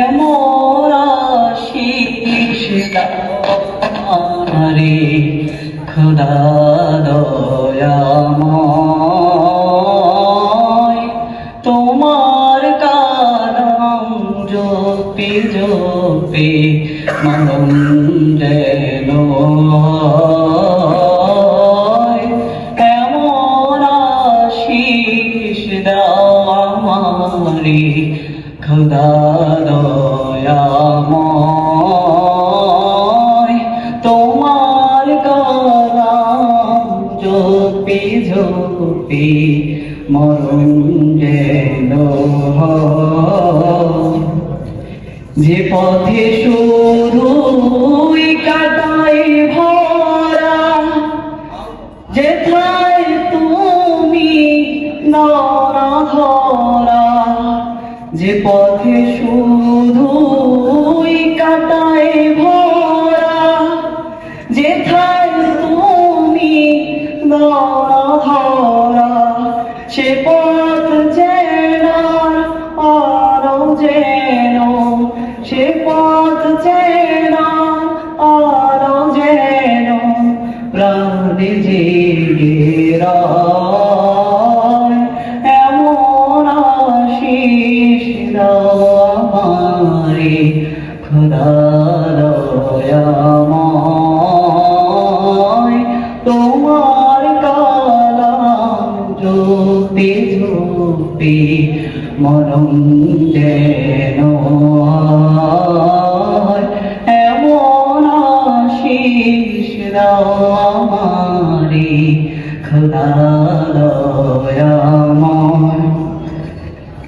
এমন আশিস রে খোদা দয়াময় তোমার কারণ জপি জপি মন যেন। এমন আশিস দাও আমারে খোদা দয়াময় তোমার কালাম জপি জপি মরণ যেন। যে পথে শুরু ভরা, যেথায় তুমি ধরা যে পথে শুধু কাটায় ভরা, যেথায় তুমি ধরা সে পথ যেন আরও যেন, সে পথ যেন আরও যেন প্রাণে জেগে রয়। আশিস দাও আমারে খোদা দয়াময় তোমার কালাম জপি জপি মরম যেন। এমন আশিস দাও আমারে খোদা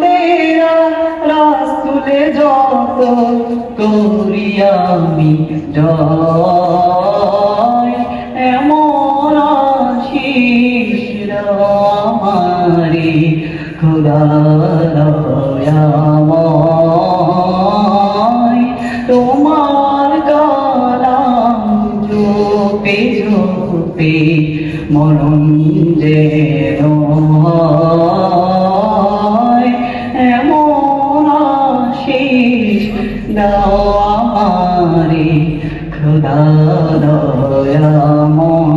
তেরা রাসুলে যত করি আমি। জয় এমন আশিস আমারে, খোদা তোমার কালাম জপে জপে মরণ যেন খোদা দয়াময়